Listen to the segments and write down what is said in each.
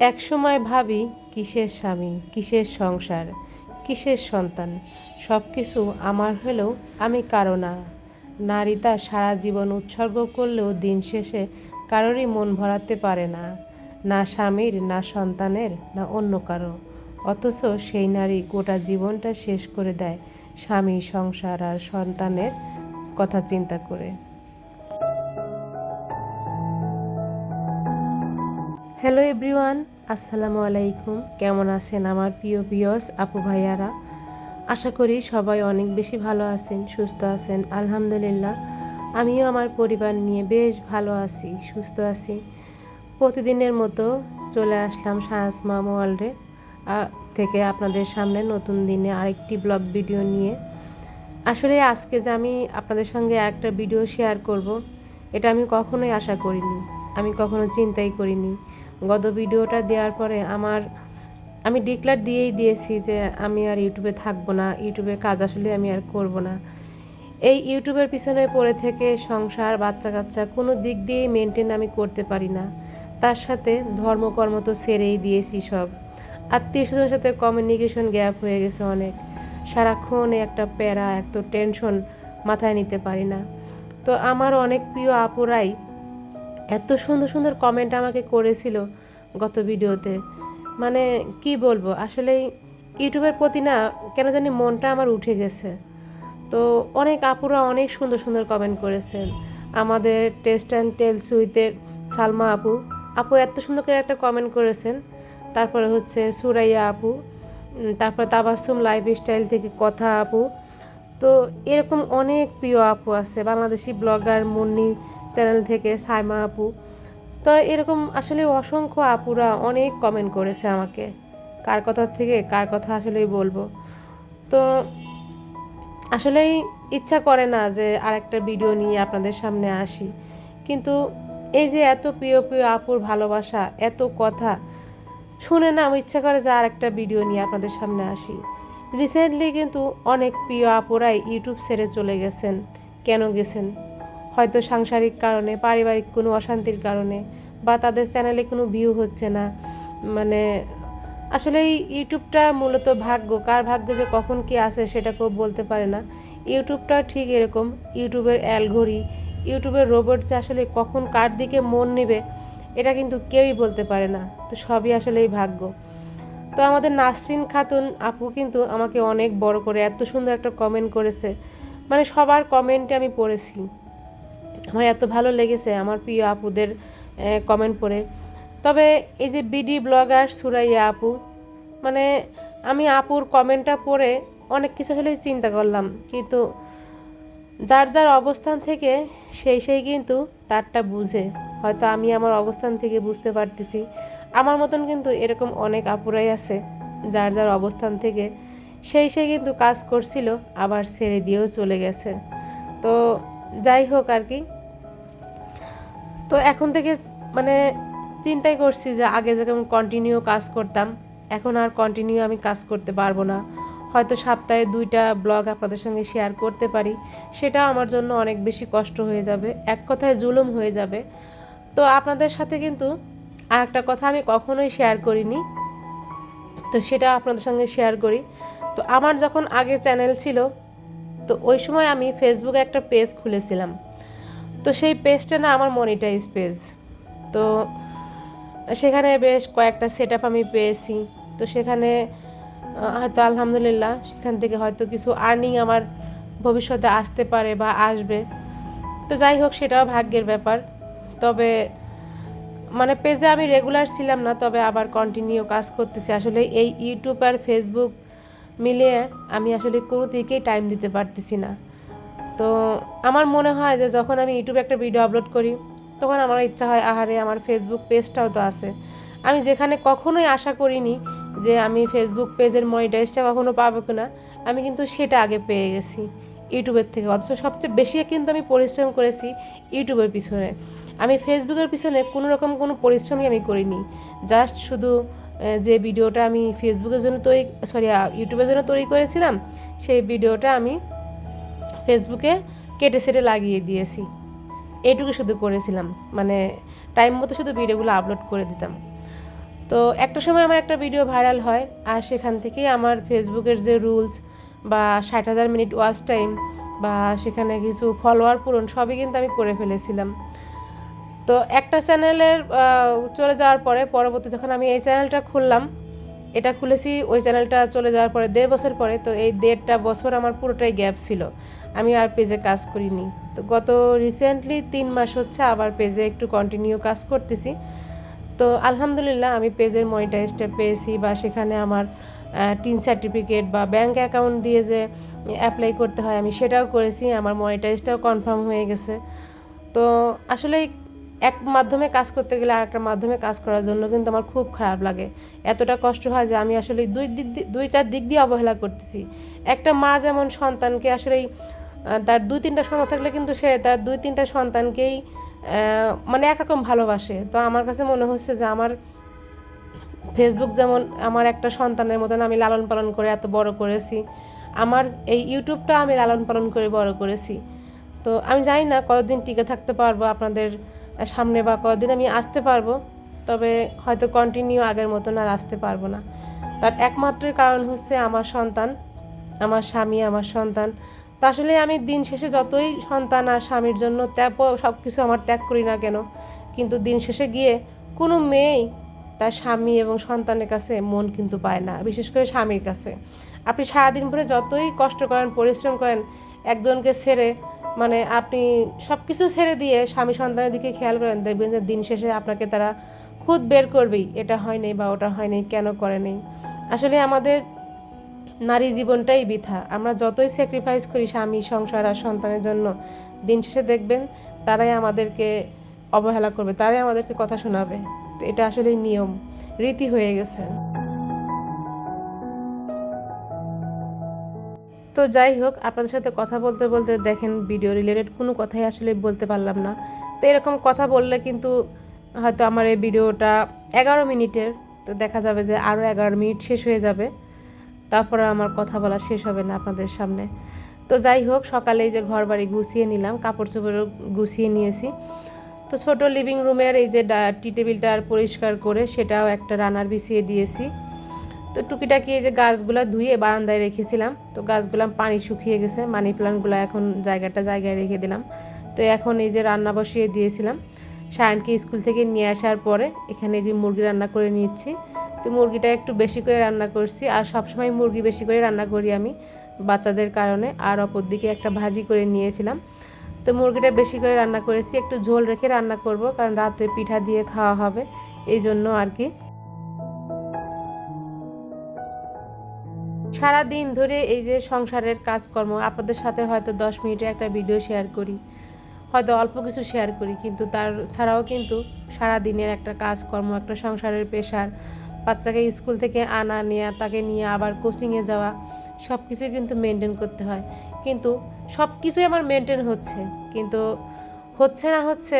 একসময় ভাবি, কিসের স্বামী, কিসের সংসার, কিসের সন্তান? সব কিছু আমার হলেও আমি কারও না। নারী তার সারা জীবন উৎসর্গ করলেও দিন শেষে কারোরই মন ভরাতে পারে না। না স্বামীর, না সন্তানের, না অন্য কারও। অথচ সেই নারী গোটা জীবনটা শেষ করে দেয় স্বামী, সংসার আর সন্তানের কথা চিন্তা করে। হ্যালো এভরিওয়ান আসসালামু আলাইকুম। কেমন আছেন আমার প্রিয় পিয়স আপু ভাইয়ারা? আশা করি সবাই অনেক বেশি ভালো আছেন, সুস্থ আছেন, আলহামদুলিল্লাহ। আমিও আমার পরিবার নিয়ে বেশ ভালো আছি, সুস্থ আছি। প্রতিদিনের মতো চলে আসলাম শাহসমা ওয়ার্ল্ডে থেকে আপনাদের সামনে নতুন দিনে আরেকটি ব্লগ ভিডিও নিয়ে। আসলে আজকে যে আমি আপনাদের সঙ্গে একটা ভিডিও শেয়ার করব, এটা আমি কখনোই আশা করিনি। আমি কখনো চিন্তাই করিনি। গত ভিডিওটা দেওয়ার পরে আমার, আমি ডিক্লার দিয়েই দিয়েছি যে আমি আর ইউটিউবে থাকব না, ইউটিউবে কাজ আসলে আমি আর করব না। এই ইউটিউবের পিছনে পড়ে থেকে সংসার বাচ্চা কাচ্চা কোনো দিক দিয়েই মেনটেন আমি করতে পারি না। তার সাথে ধর্মকর্ম তো ছেড়েই দিয়েছি সব। আত্মীয় স্বজনের সাথে কমিউনিকেশন গ্যাপ হয়ে গেছে অনেক। সারাক্ষণ একটা প্যারা এত টেনশন মাথায় নিতে পারি না। তো আমার অনেক প্রিয় আপুরাই এত সুন্দর সুন্দর কমেন্ট আমাকে করেছিল গত ভিডিওতে। মানে কি বলব, আসলে ইউটিউবের প্রতি না কেন জানি মনটা আমার উঠে গেছে। তো অনেক আপুরা অনেক সুন্দর সুন্দর কমেন্ট করেছেন। আমাদের টেস্ট অ্যান্ড টেলস উইথে সালমা আপু আপু এত সুন্দর করে একটা কমেন্ট করেছেন। তারপরে হচ্ছে সুরাইয়া আপু তারপর তাবাসুম লাইফ স্টাইল থেকে কথা আপু তো এরকম অনেক প্রিয় আপু আছে, বাংলাদেশি ব্লগার মুন্নি চ্যানেল থেকে সাইমা আপু। তো এরকম আসলে অসংখ্য আপুরা অনেক কমেন্ট করেছে আমাকে, কার কথা থেকে কার কথা আসলেই বলব। তো আসলেই ইচ্ছা করে না যে আরেকটা ভিডিও নিয়ে আপনাদের সামনে আসি, কিন্তু এই যে এত প্রিয় প্রিয় আপুর ভালোবাসা, এত কথা, শুনে না আমার ইচ্ছা করে যে আরেকটা ভিডিও নিয়ে আপনাদের সামনে আসি। রিসেন্টলি কিন্তু অনেক প্রিয় আপুরাই ইউটিউব ছেড়ে চলে গেছেন। কেন গেছেন? হয়তো সাংসারিক কারণে, পারিবারিক কোনো অশান্তির কারণে, বা তাদের চ্যানেলে কোনো ভিউ হচ্ছে না। মানে আসলে এই ইউটিউবটা মূলত ভাগ্য। কার ভাগ্যে যে কখন কি আসে সেটা কেউ বলতে পারে না। ইউটিউবটা ঠিক এরকম। ইউটিউবের অ্যালঘড়ি ইউটিউবের রোবট যে আসলে কখন কার দিকে মন নেবে, এটা কিন্তু কেউই বলতে পারে না। তো সবই আসলে এই ভাগ্য। তো আমাদের নাসরিন খাতুন আপু কিন্তু আমাকে অনেক বড় করে এত সুন্দর একটা কমেন্ট করেছে। মানে সবার কমেন্টে আমি পড়েছি। আমার এত ভালো লেগেছে আমার প্রিয় আপুদের কমেন্ট পড়ে। তবে এই যে বিডি ব্লগার সুরাইয়া আপু মানে আমি আপুর কমেন্টটা পড়ে অনেক কিছু হলেই চিন্তা করলাম। কিন্তু যার যার অবস্থান থেকে সেই সেই কিন্তু তারটা বুঝে। হয়তো আমি আমার অবস্থান থেকে বুঝতে পারতেছি। আমার মতন কিন্তু এরকম অনেক আপুরাই আছে, যার যার অবস্থান থেকে সেই সে কিন্তু কাজ করছিল, আবার ছেড়ে দিয়েও চলে গেছে। তো যাই হোক আর কি। তো এখন থেকে মানে চিন্তাই করছি যে আগে যেরকম কন্টিনিউ কাজ করতাম, এখন আর কন্টিনিউ আমি কাজ করতে পারব না। হয়তো সপ্তাহে দুইটা ব্লগ আপনাদের সঙ্গে শেয়ার করতে পারি সেটা আমার জন্য অনেক বেশি কষ্ট হয়ে যাবে, এক কথায় জুলুম হয়ে যাবে। তো আপনাদের সাথে কিন্তু আর একটা কথা আমি কখনোই শেয়ার করিনি। তো সেটা আপনাদের সঙ্গে শেয়ার করি। তো আমার যখন আগে চ্যানেল ছিল, তো ওই সময় আমি ফেসবুকে একটা পেজ খুলেছিলাম। তো সেই পেজটা না আমার মনিটাইজ পেজ তো সেখানে বেশ কয়েকটা সেট আমি পেয়েছি। তো সেখানে হয়তো আলহামদুলিল্লাহ সেখান থেকে হয়তো কিছু আর্নিং আমার ভবিষ্যতে আসতে পারে বা আসবে। তো যাই হোক, সেটাও ভাগ্যের ব্যাপার। তবে মানে পেজে আমি রেগুলার ছিলাম না, তবে আবার কন্টিনিউ কাজ করতেছি। আসলে এই ইউটিউব আর ফেসবুক মিলিয়ে আমি আসলে কোনো দিকেই টাইম দিতে পারতেছি না। তো আমার মনে হয় যে যখন আমি ইউটিউবে একটা ভিডিও আপলোড করি, তখন আমার ইচ্ছা হয়, আহারে, আমার ফেসবুক পেজটাও তো আছে। আমি যেখানে কখনোই আশা করিনি যে আমি ফেসবুক পেজের মনিটাইজটা কখনো পাবো কিনা, আমি কিন্তু সেটা আগে পেয়ে গেছি। ইউটিউবের থেকে। অথচ সবচেয়ে বেশি কিন্তু আমি পরিশ্রম করেছি ইউটিউবের পিছনে। আমি ফেসবুকের পিছনে কোনো রকম কোনো পরিশ্রমই আমি করিনি। জাস্ট শুধু যে ভিডিওটা আমি ফেসবুকের জন্য তৈরি সরি ইউটিউবের জন্য তৈরি করেছিলাম, সেই ভিডিওটা আমি ফেসবুকে কেটে সেটে লাগিয়ে দিয়েছি। এইটুকু শুধু করেছিলাম মানে টাইম মতো শুধু ভিডিওগুলো আপলোড করে দিতাম। তো একটা সময় আমার একটা ভিডিও ভাইরাল হয়, আর সেখান থেকেই আমার ফেসবুকের যে রুলস বা ষাট হাজার মিনিট ওয়াচ টাইম বা সেখানে কিছু ফলোয়ার পূরণ, সবই কিন্তু আমি করে ফেলেছিলাম। তো একটা চ্যানেলের চলে যাওয়ার পরে পরবর্তী যখন আমি এই চ্যানেলটা খুললাম, এটা খুলেছি, ওই চ্যানেলটা চলে যাওয়ার পরে দেড় বছর পরে, তো এই দেড়টা বছর আমার পুরোটাই গ্যাপ ছিল। আমি আর পেজে কাজ করিনি। তো গত রিসেন্টলি তিন মাস হচ্ছে আবার পেজে একটু কন্টিনিউ কাজ করতেছি। তো আলহামদুলিল্লাহ আমি পেজের মনিটাইজটা পেয়েছি বা সেখানে আমার টিন সার্টিফিকেট বা ব্যাংক অ্যাকাউন্ট দিয়ে যে অ্যাপ্লাই করতে হয়, আমি সেটাও করেছি, আমার মনিটাইজটাও কনফার্ম হয়ে গেছে। তো আসলে এক মাধ্যমে কাজ করতে গেলে আর একটা মাধ্যমে কাজ করার জন্য কিন্তু আমার খুব খারাপ লাগে। এতটা কষ্ট হয় যে আমি আসলে দুই দিক দুইটার দিক দিয়ে অবহেলা করতেছি। একটা মা যেমন সন্তানকে আসলেই তার দুই তিনটা সন্তান থাকলে কিন্তু সে তার দুই তিনটা সন্তানকেই মানে একরকম ভালোবাসে। তো আমার কাছে মনে হচ্ছে যে আমার ফেসবুক যেমন আমার একটা সন্তানের মতন আমি লালন পালন করে এত বড় করেছি, আমার এই ইউটিউবটা আমি লালন পালন করে বড় করেছি। তো আমি জানি না কতদিন টিকে থাকতে পারব আপনাদের সামনে বা কদিন আমি আসতে পারব, তবে হয়তো কন্টিনিউ আগের মতন আর আসতে পারব না। তার একমাত্র কারণ হচ্ছে আমার সন্তান, আমার স্বামী, আমার সন্তান। তা আসলে আমি দিন শেষে যতই সন্তান আর স্বামীর জন্য ত্যাগ সব কিছু আমার ত্যাগ করি না কেন, কিন্তু দিন শেষে গিয়ে কোনো মেয়েই তার স্বামী এবং সন্তানের কাছে মন কিন্তু পায় না, বিশেষ করে স্বামীর কাছে। আপনি সারাদিন ভরে যতই কষ্ট করেন, পরিশ্রম করেন, একজনকে ছেড়ে মানে আপনি সব কিছু ছেড়ে দিয়ে স্বামী সন্তানের দিকে খেয়াল করেন দেখবেন যে দিন শেষে আপনাকে তারা খুদ বের করবেই, এটা হয় নাই বা ওটা হয় নাই, কেন করে নেই। আসলে আমাদের নারী জীবনটাই বৃথা। আমরা যতই স্যাক্রিফাইস করি স্বামী, সংসার আর সন্তানের জন্য, দিন শেষে দেখবেন তারাই আমাদেরকে অবহেলা করবে, তারাই আমাদেরকে কথা শোনাবে। এটা আসলে নিয়ম, রীতি হয়ে গেছে। তো যাই হোক, আপনাদের সাথে কথা বলতে বলতে দেখেন ভিডিও রিলেটেড কোনো কথাই আসলে বলতে পারলাম না। তো এরকম কথা বললে কিন্তু হয়তো আমার এই ভিডিওটা এগারো মিনিটের, তো দেখা যাবে যে আরও এগারো মিনিট শেষ হয়ে যাবে। তারপরে আমার কথা বলা শেষ হবে না আপনাদের সামনে। তো যাই হোক, সকালে যে ঘর বাড়ি গুছিয়ে নিলাম কাপড় চোপড়ও গুছিয়ে নিয়েছি। তো ছোট লিভিং রুমের এই যে টি টেবিলটা আর পরিষ্কার করে সেটাও একটা রানার বিছিয়ে দিয়েছি। তো টুকিটাকি এই যে গাছগুলো ধুয়ে বারান্দায় রেখেছিলাম, তো গাছগুলো পানি শুকিয়ে গেছে মানি প্লান্টগুলো এখন জায়গাটা জায়গায় রেখে দিলাম। তো এখন এই যে রান্না বসিয়ে দিয়েছিলাম, সায়নকে স্কুল থেকে নিয়ে আসার পরে এখানে যে মুরগি রান্না করে নিচ্ছি। তো মুরগিটা একটু বেশি করে রান্না করছি, আর সবসময় মুরগি বেশি করে রান্না করি আমি বাচ্চাদের কারণে, আর অপর দিকে একটা ভাজি করে নিয়েছিলাম। তো মুরগিটা বেশি করে রান্না করেছি, একটু ঝোল রেখে রান্না করব, কারণ রাত্রে পিঠা দিয়ে খাওয়া হবে, এই জন্য আর কি। সারা দিন ধরে এই যে সংসারের কাজকর্ম, আপনাদের সাথে হয়তো দশ মিনিটে একটা ভিডিও শেয়ার করি, হয়তো অল্প কিছু শেয়ার করি, কিন্তু তার ছাড়াও কিন্তু সারা দিনের একটা কাজকর্ম, একটা সংসারের পেশার বাচ্চাকে স্কুল থেকে আনা নেওয়া তাকে নিয়ে আবার কোচিংয়ে যাওয়া সব কিছুই কিন্তু মেনটেন করতে হয়। কিন্তু সব কিছুই আমার মেনটেন হচ্ছে। কিন্তু হচ্ছে না হচ্ছে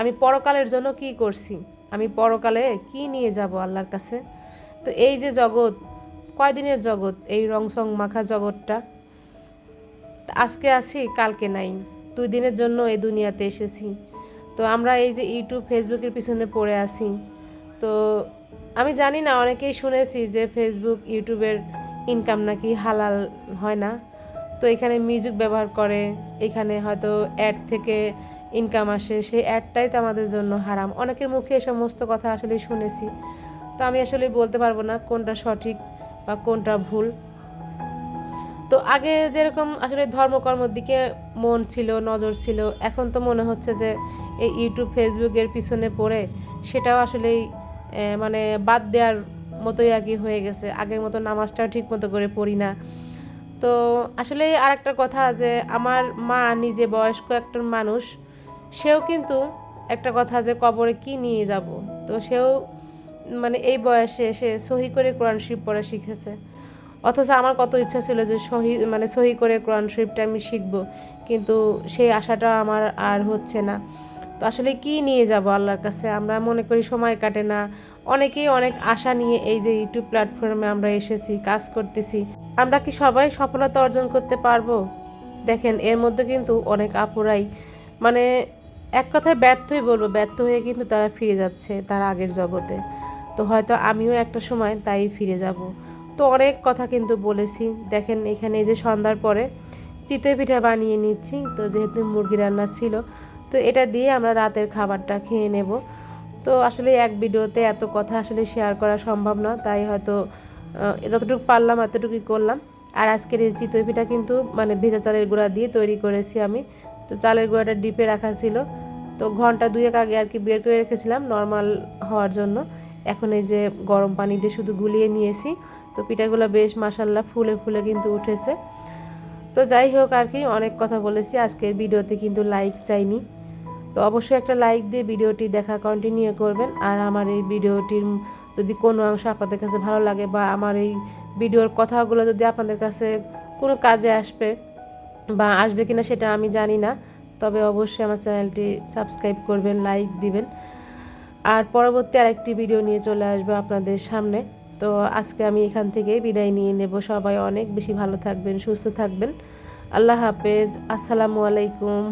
আমি পরকালের জন্য কি করছি? আমি পরকালে কি নিয়ে যাব আল্লাহর কাছে? তো এই যে জগৎ কয়দিনের জগৎ এই রংসং মাখা জগৎটা? আজকে আছি, কালকে নাই। দুই দিনের জন্য এই দুনিয়াতে এসেছি। তো আমরা এই যে ইউটিউব, ফেসবুকের পিছনে পড়ে আসি তো আমি জানি না, অনেকেই শুনেছি যে ফেসবুক, ইউটিউবের ইনকাম নাকি হালাল হয় না। তো এখানে মিউজিক ব্যবহার করে, এখানে হয়তো অ্যাড থেকে ইনকাম আসে, সেই অ্যাডটাই তো আমাদের জন্য হারাম। অনেকের মুখে এই সমস্ত কথা আসলে শুনেছি। তো আমি আসলে বলতে পারব না কোনটা সঠিক বা কোনটা ভুল? তো আগে যেরকম আসলে ধর্মকর্মর দিকে মন ছিল, নজর ছিল, এখন তো মনে হচ্ছে যে এই ইউটিউব ফেসবুকের পিছনে পড়ে সেটাও আসলেই মানে বাদ দেওয়ার মতোই আর কি হয়ে গেছে। আগের মতো নামাজটাও ঠিক মতো করে পড়ি না। তো আসলে আর একটা কথা যে আমার মা নিজে বয়স্ক একটা মানুষ, সেও কিন্তু একটা কথা যে কবরে কি নিয়ে যাব? তো সেও মানে এই বয়সে এসে সহি করে কোরআন শরীফ পড়া শিখেছে। অথচ আমার কত ইচ্ছা ছিল যে সহি মানে সহি করে কোরআন শরীফটা আমি শিখব, কিন্তু সেই আশাটা আমার আর হচ্ছে না। তো আসলে কি নিয়ে যাব আল্লাহর কাছে? আমরা মনে করি সময় কাটে না। অনেকেই অনেক আশা নিয়ে এই যে ইউটিউব প্ল্যাটফর্মে আমরা এসেছি, কাজ করতেছি। আমরা কি সবাই সফলতা অর্জন করতে পারব? দেখেন, এর মধ্যে কিন্তু অনেক আপুরাই মানে এক কথায় ব্যর্থই বলব, ব্যর্থ হয়ে কিন্তু তারা ফিরে যাচ্ছে তার আগের জগতে। তো হয়তো আমিও একটা সময় তাই ফিরে যাব। তো অনেক কথা কিন্তু বলেছি। দেখেন এখানে এই যে সন্ধ্যার পরে চিতই পিঠা বানিয়ে নিচ্ছি। তো যেহেতু মুরগি রান্না ছিল, তো এটা দিয়ে আমরা রাতের খাবারটা খেয়ে নেব। তো আসলে এক ভিডিওতে এত কথা আসলে শেয়ার করা সম্ভব না। তাই হয়তো যতটুকু পারলাম এতটুকুই করলাম। আর আজকের এই চিতই পিঠা কিন্তু মানে ভেজা চালের গুঁড়া দিয়ে তৈরি করেছি আমি। তো চালের গুঁড়াটা ডিপে রাখা ছিল। তো ঘণ্টা দুয়েক আগে আর কি বের করে রেখেছিলাম নর্মাল হওয়ার জন্য। এখন এই যে গরম পানি দিয়ে শুধু গুলিয়ে নিয়েছি। তো পিঠাগুলো বেশ মাসাল্লাহ ফুলে ফুলে কিন্তু উঠেছে। তো যাই হোক আর কি, অনেক কথা বলেছি। আজকের ভিডিওতে কিন্তু লাইক চাইনি। তো অবশ্যই একটা লাইক দিয়ে ভিডিওটি দেখা কন্টিনিউ করবেন। আর আমার এই ভিডিওটির যদি কোনো অংশ আপনাদের কাছে ভালো লাগে বা আমার এই ভিডিওর কথাগুলো যদি আপনাদের কাছে কোনো কাজে আসবে বা আসবে কিনা সেটা আমি জানি না। তবে অবশ্যই আমার চ্যানেলটি সাবস্ক্রাইব করবেন লাইক দিবেন। আর পরবর্তী আরেকটি ভিডিও নিয়ে চলে আসব আপনাদের সামনে। তো আজকে আমি এখান থেকে বিদায় নিয়ে নেব। সবাই অনেক বেশি ভালো থাকবেন, সুস্থ থাকবেন। আল্লাহ হাফেজ। আসসালামু আলাইকুম।